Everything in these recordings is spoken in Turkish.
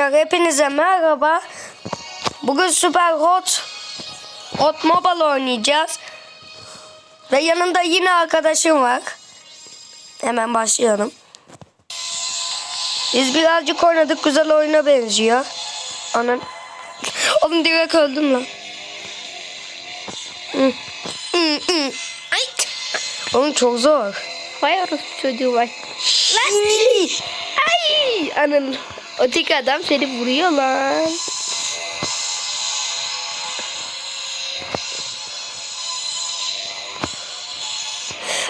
Arkadaşlar hepinize merhaba. Bugün Super Hot Hot Mobile oynayacağız. Ve yanında yine arkadaşım var. Hemen başlayalım. Biz birazcık oynadık. Güzel oyuna benziyor. Anan. Oğlum direkt öldüm lan. Oğlum çok zor. Vay orospu çocuğu vay. Ay anın. Öteki adam seni vuruyor lan.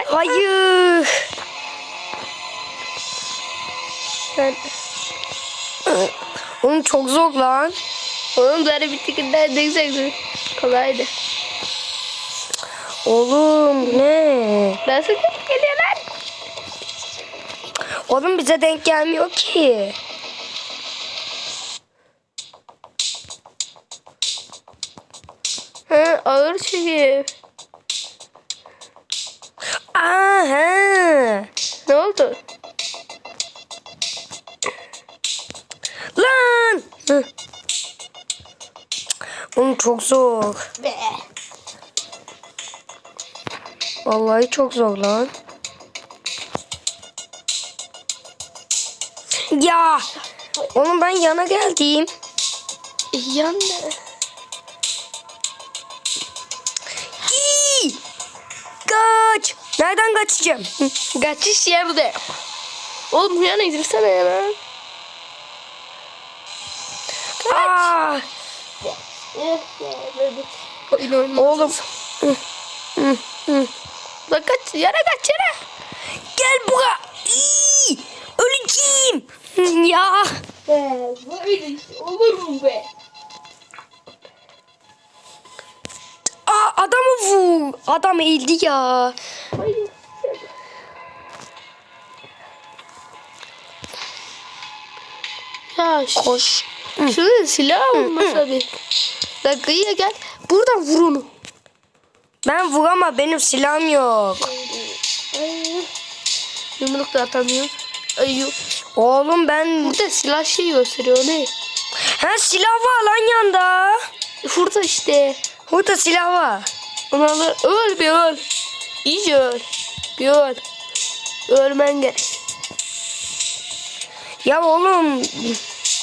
Hayır. Sen Oğlum çok zor lan. onun zarı bittikinden ne güzel kolaydı. Oğlum ne? Nasıl geliyor lan? Oğlum bize denk gelmiyor ki. Ha, ağır çekiyor. Aha. Ne oldu? Lan. Hı. Oğlum çok zor. Be. Vallahi çok zor lan. Ya. Oğlum ben yana geldim. Yandı. Nereden kaçacağım? Kaçış yerde. Oğlum yana indirsene hemen. Aa. Oyun oynamak. Oğlum. Lan kaç yere kaç yere. Gel buraya. İyi. Öleceğim. Ya. Böyle olur mu be? Aa, adamı vur. Adam eğildi ya. Hayır. Ya Koş. şurada silah olmasa bir. Lan kıyıya gel. Buradan vur onu. Ben vuramam. Benim silahım yok. Yumruk da atamıyorum. Ay yok. Oğlum ben... Burada silah şeyi gösteriyor ne? Ha silah var lan yanda. Burada işte. Burada silah var. Onu alır. Öl bir öl. İyice öl. Bir öl. Ölmen gerek. Ya oğlum.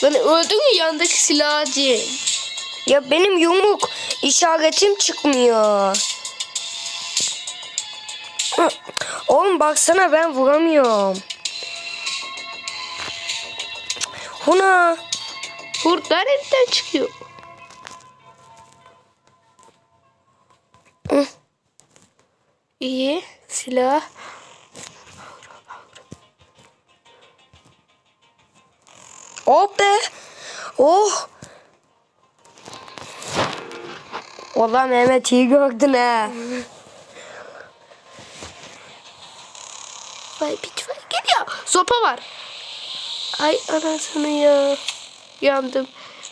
Lan öldün ya yandaki silahcı. Ya benim yumruk işaretim çıkmıyor. Oğlum baksana ben vuramıyorum. Huna. Burada nereden çıkıyor? İyi. Silah. Oh be. Oh. Valla Mehmet iyi gördün ha. Vay piç var. Geliyor. Sopa var. Ay anasını ya. Yandım.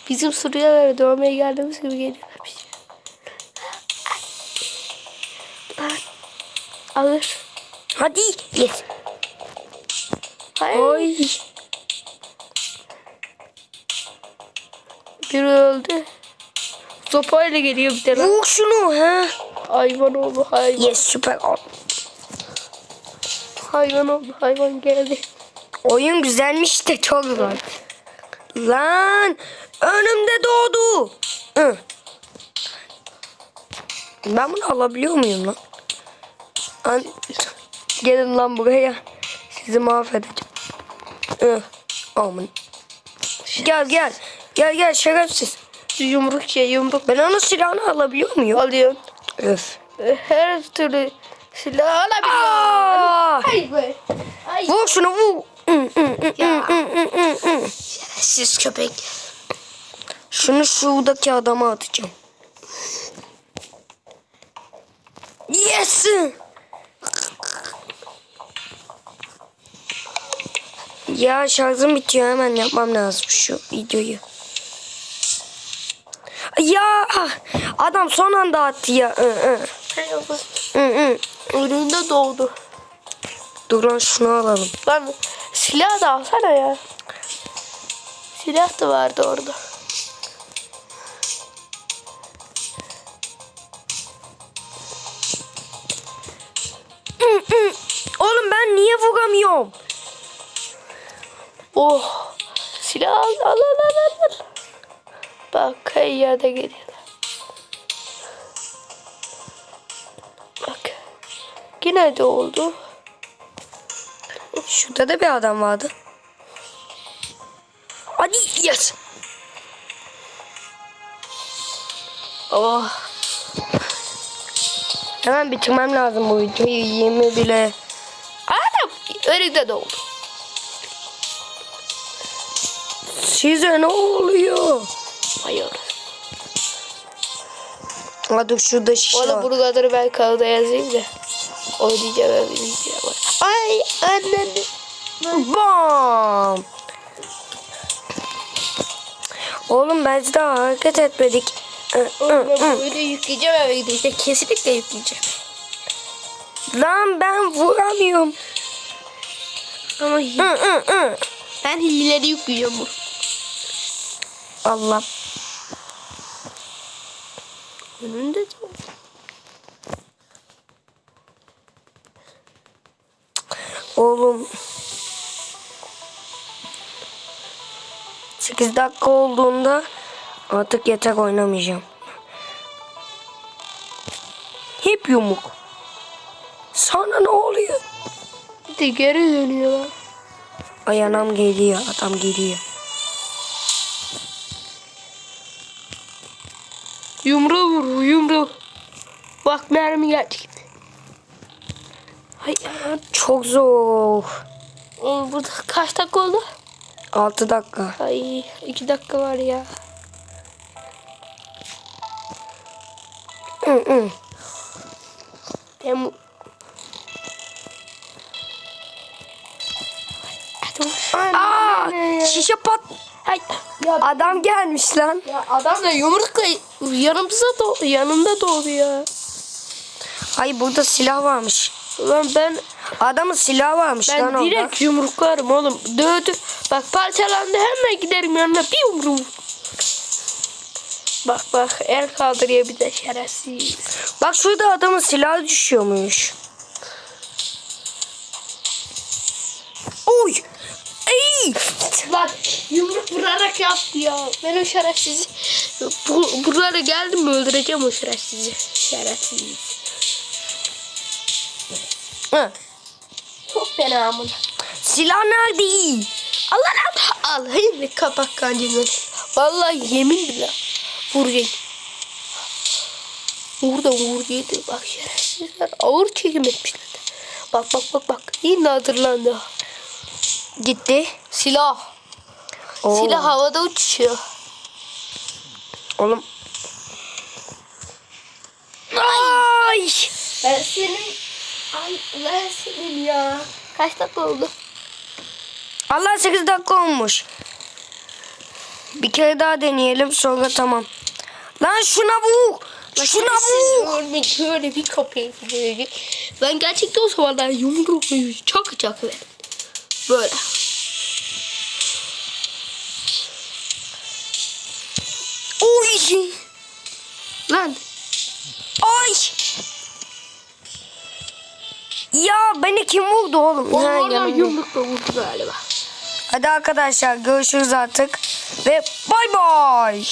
Bizim Suriyelilere dövmeye geldiğimiz gibi geliyorlar Alır. Hadi. Yes. Hayır. Oy. Biri öldü. Sopayla geliyor bir lan. Vur şunu ha. Hayvan oldu hayvan. Yes süper. Hayvan oldu hayvan geldi. Oyun güzelmiş de çok zor. Lan önümde doğdu. Hı. Ben bunu alabiliyor muyum lan? Lan, gelin lan buraya. Sizi mahvedeceğim. Hı. Aman. Gel gel. Gel gel şerefsiz. Yumruk ya yumruk. Ben onun silahını alabiliyor muyum? Alıyorsun. Öf. Her türlü silah alabiliyorsun. Aa! Ay be. Ay. Vur şunu vur. Şerefsiz köpek. Şunu şuradaki adama atacağım. Yes. Ya şarjım bitiyor hemen yapmam lazım şu videoyu. Ya adam son anda attı ya. Önünde doğdu. Dur lan şunu alalım. Lan silah da alsana ya. Silah da vardı orada. Oğlum ben niye vuramıyorum? Oh. Silah al al al al al. Bak da geliyorlar. Bak. Yine de oldu. Şurada da bir adam vardı. Hadi yes. Oh. Hemen bitirmem lazım bu videoyu. Yemi bile. Adam önünde de oldu. Size ne oluyor? Hayır. Hadi şurada şişe bunu kadar ben kağıda yazayım da. Oynayacağım ben bileceğim. Ay annem. Bam. Oğlum ben daha hareket etmedik. Hı, Ben bu oyunu yükleyeceğim eve gidince. Kesinlikle yükleyeceğim. Lan ben vuramıyorum. Ama hı. ben hileleri yükleyeceğim bu. Allah. Önünde de. Oğlum. 8 dakika olduğunda artık yeter oynamayacağım. Hep yumuk. Sana ne oluyor? Bir de geri dönüyorlar. Ay anam geliyor, adam geliyor. Yumruğu vur yumruğu. Bak mermi geldi. Hay aman. Çok zor. Oğlum burada kaç dakika oldu? 6 dakika. Ay iki dakika var ya. Ben ya, Adam gelmiş lan. ya adam da yumrukla yanımıza do yanımda doğdu ya. Ay burada silah varmış. Ulan ben Adamın silahı varmış lan ben orada. direkt yumruklarım oğlum. Dövdü. Bak parçalandı hemen giderim yanına bir yumruğum. Bak bak el kaldırıyor bir de şerefsiz. Bak şurada adamın silahı düşüyormuş. Oy! Ey! Bak yumruk vurarak yaptı ya. Ben o şerefsizi bu, buralara geldim mi öldüreceğim o şerefsizi. Şerefsiz. Hı. Çok fena amına. Silah nerede? Allah lan. Al hayır kapak kancını. Vallahi yemin bile. Vuracak. Burada vur yedi. Bak şerefsizler ağır çekim etmişler. Bak bak bak bak. Yine hatırlandı. Gitti. Silah. Oo. Silah havada uçuyor. Oğlum. Ay! Ben senin... Ay ben senin ya. Kaç dakika oldu? Allah 8 dakika olmuş. Bir kere daha deneyelim sonra tamam. Lan şuna vur. Şuna vur. Şöyle, şöyle bir kapıya gidecek. Ben gerçekten o zamanlar yumruk çakacak ve böyle. Oy! Lan Ay! Ya beni kim vurdu oğlum? o Ha, oradan yanımda. yumrukla vurdu galiba. Hadi arkadaşlar görüşürüz artık. Ve bay bay.